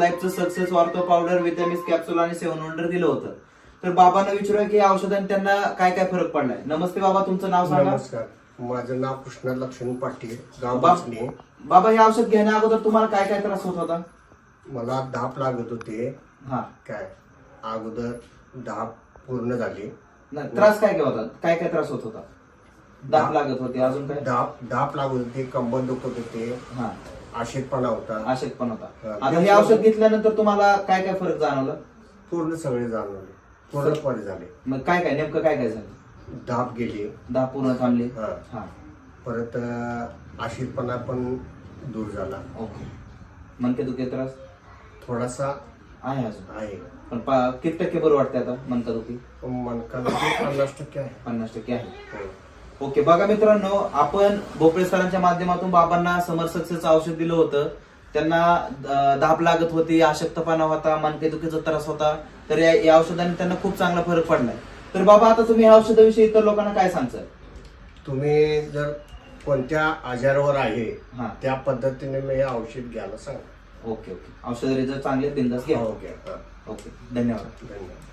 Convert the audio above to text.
लाईफचं success वार्तो powder vitamins capsule आणि seven wonder दिलं होतं. तर बाबांना विचारूया की या औषधाने त्यांना काय काय फरक पडलाय? नमस्ते बाबा तुमचं नाव सांगा. नमस्कार. माझं नाव कृष्णा लक्ष्मण पाटील गाव बाबा हे औषध घेण्या अगोदर तुम्हाला काय काय त्रास होत होता? मला धाप लागत होते. हा. काय? अगोदर धाप पूर्ण झाली. नाही, त्रास काय काय होता? काय काय त्रास होत होता? दाब लागत होते अजून काय? धाप धाप लागत होते कंबर दुखत होते. हा. आशेतपणा होता. आशेत पण होता. आता हे औषध घेतल्यानंतर तुम्हाला काय काय फरक जाणवलं? पूर्ण सगळे जाणवले. पूर्णपणे झाले. मग काय काय नेमकं काय काय झालं? धाप गेली. दाब पूर्ण थांबली? हा. हा. परत अं, आशेतपणा पण दूर झाला. ओके. मनके दुखे त्रास? थोडासा आहे अजून. आहे. पण पा- किती टक्के बरं वाटते आता मनका दुखी? मनका पन्नास टक्के आहे. पन्नास टक्के आहे. हो. ओके बघा मित्रांनो आपण भोपळे सरांच्या माध्यमातून बाबांना समर सक्सेसचं औषध दिलं होतं. त्यांना धाप लागत होती अशक्तपणा होता मनकेदुखीचा त्रास होता. तर या औषधाने त्यांना खूप चांगला फरक पडलाय. तर बाबा आता तुम्ही या औषधाविषयी इतर लोकांना काय सांगताल तुम्ही जर कोणत्या आजारावर आहे हा. त्या पद्धतीने मी हे औषध घ्यायला सांग ओके ओके. औषध रिझल्ट चांगले बिंदास घ्या. घ्या. हा. ओके धन्यवाद. धन्यवाद.